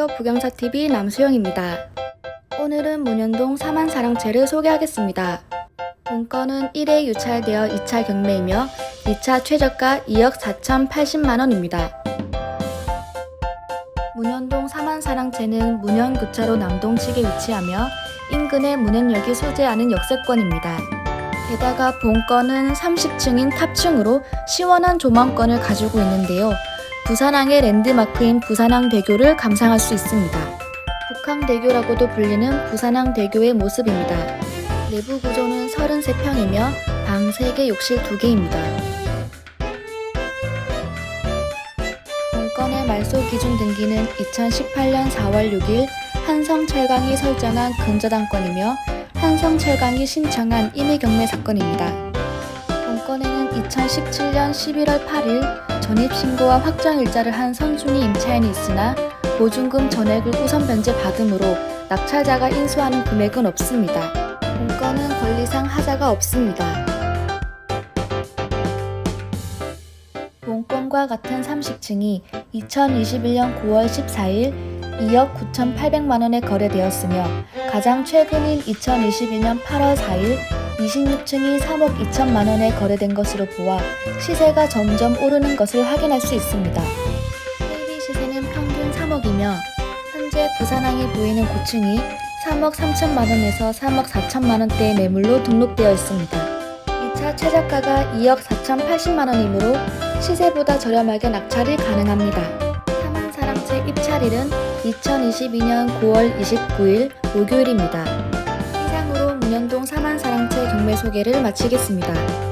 안녕하세요. 부경사TV 남수영입니다. 오늘은 문현동 사만사랑채를 소개하겠습니다. 본건은 1회 유찰되어 2차 경매이며 2차 최저가 2억 4,080만원입니다. 문현동 사만사랑채는 문현구차로 남동 측에 위치하며 인근의 문현역이 소재하는 역세권입니다. 게다가 본건은 30층인 탑층으로 시원한 조망권을 가지고 있는데요. 부산항의 랜드마크인 부산항대교를 감상할 수 있습니다. 북항대교라고도 불리는 부산항대교의 모습입니다. 내부 구조는 33평이며 방 3개, 욕실 2개입니다. 본건의 말소 기준 등기는 2018년 4월 6일 한성철강이 설정한 근저당권이며 한성철강이 신청한 임의 경매 사건입니다. 본건에는 2017년 11월 8일 전입신고와 확정일자를 한 선순위 임차인이 있으나 보증금 전액을 우선 변제 받음으로 낙찰자가 인수하는 금액은 없습니다. 본건은 권리상 하자가 없습니다. 본건과 같은 30층이 2021년 9월 14일 2억 9,800만 원에 거래되었으며 가장 최근인 2021년 8월 4일 26층이 3억 2천만 원에 거래된 것으로 보아 시세가 점점 오르는 것을 확인할 수 있습니다. KB 시세는 평균 3억이며 현재 부산항에 보이는 고층이 3억 3천만 원에서 3억 4천만 원대의 매물로 등록되어 있습니다. 2차 최저가가 2억 4,080만 원이므로 시세보다 저렴하게 낙찰이 가능합니다. 사만사랑채 입찰일은 2022년 9월 29일 목요일입니다. 문현동 사만사랑채 경매 소개를 마치겠습니다.